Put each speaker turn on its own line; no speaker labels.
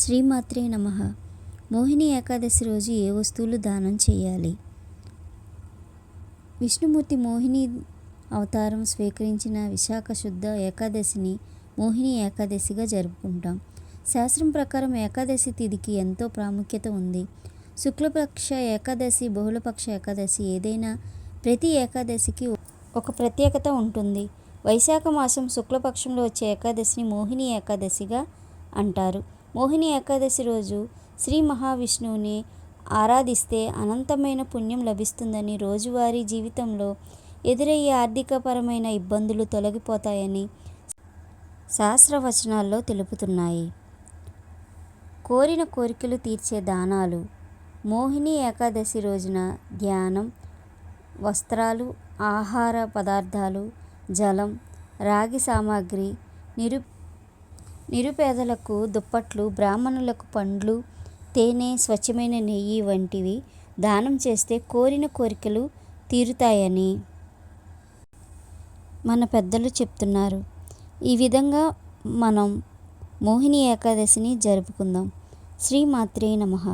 శ్రీమాత్రే నమ. మోహిని ఏకాదశి రోజు ఏ వస్తువులు దానం చేయాలి? విష్ణుమూర్తి మోహిని అవతారం స్వీకరించిన విశాఖ శుద్ధ ఏకాదశిని మోహిని ఏకాదశిగా జరుపుకుంటాం. శాస్త్రం ప్రకారం ఏకాదశి తిథికి ఎంతో ప్రాముఖ్యత ఉంది. శుక్లపక్ష ఏకాదశి బహుళపక్ష ఏకాదశి ఏదైనా ప్రతి ఏకాదశికి ఒక ప్రత్యేకత ఉంటుంది. వైశాఖ మాసం శుక్లపక్షంలో వచ్చే ఏకాదశిని మోహిని ఏకాదశిగా అంటారు. మోహిని ఏకాదశి రోజు శ్రీ మహావిష్ణువుని ఆరాధిస్తే అనంతమైన పుణ్యం లభిస్తుందని రోజువారీ జీవితంలో ఎదురయ్యే ఆర్థికపరమైన ఇబ్బందులు తొలగిపోతాయని శాస్త్రవచనాల్లో తెలుపుతున్నాయి. కోరిన కోరికలు తీర్చే దానాలు మోహిని ఏకాదశి రోజున ధ్యానం వస్త్రాలు ఆహార పదార్థాలు జలం రాగి సామాగ్రి నిరు నిరుపేదలకు దుప్పట్లు బ్రాహ్మణులకు పండ్లు తేనె స్వచ్ఛమైన నెయ్యి వంటివి దానం చేస్తే కోరిన కోరికలు తీరుతాయని మన పెద్దలు చెప్తున్నారు. ఈ విధంగా మనం మోహిని ఏకాదశిని జరుపుకుందాం. శ్రీమాత్రే నమః.